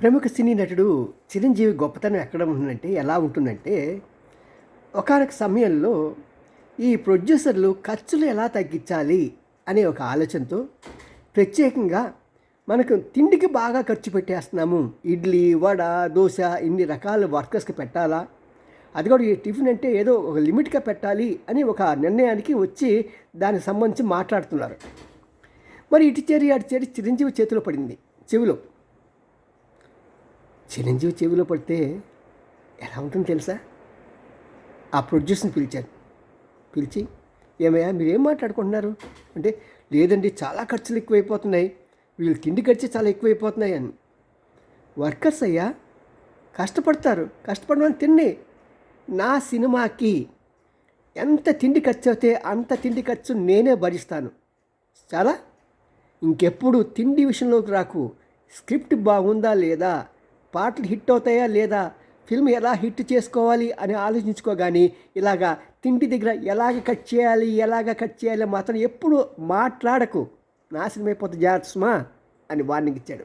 ప్రముఖ సినీ నటుడు చిరంజీవి గొప్పతనం ఎక్కడ ఉంటుందంటే ఎలా ఉంటుందంటే ఒకనొక సమయంలో ఈ ప్రొడ్యూసర్లు ఖర్చులు ఎలా తగ్గించాలి అనే ఒక ఆలోచనతో ప్రత్యేకంగా మనకు తిండికి బాగా ఖర్చు పెట్టేస్తున్నాము. ఇడ్లీ వడ దోశ ఇన్ని రకాల వర్కర్స్కి పెట్టాలా? అది కూడా ఈ టిఫిన్ అంటే ఏదో ఒక లిమిట్గా పెట్టాలి అని ఒక నిర్ణయానికి వచ్చి దానికి సంబంధించి మాట్లాడుతున్నారు. మరి ఇటు చేరి అటు చేరి చిరంజీవి చేతిలో పడింది. చెవిలో. చిరంజీవి చెవిలో పడితే ఎలా ఉంటుంది తెలుసా? ఆ ప్రొడ్యూసర్ని పిలిచాను. పిలిచి ఏమయ్యా మీరేం మాట్లాడుకుంటున్నారు? అంటే లేదండి చాలా ఖర్చులు ఎక్కువైపోతున్నాయి. వీళ్ళు తిండి ఖర్చు చాలా ఎక్కువైపోతున్నాయి అని. వర్కర్స్ అయ్యా కష్టపడతారు. కష్టపడమని తిండి నా సినిమాకి ఎంత తిండి ఖర్చు అవుతే అంత తిండి ఖర్చు నేనే భరిస్తాను. చాలా ఇంకెప్పుడు తిండి విషయంలోకి రాకు. స్క్రిప్ట్ బాగుందా లేదా? పాటలు హిట్ అవుతాయా లేదా? ఫిల్మ్ ఎలా హిట్ చేసుకోవాలి అని ఆలోచించుకోగాని ఇలాగా తిండి దగ్గర ఎలాగ కట్ చేయాలి ఎలాగ కట్ చేయాలి మాత్రం ఎప్పుడు మాట్లాడకు. నాశనం జాగ్రత్త సుమా అని వార్నింగ్ ఇచ్చాడు.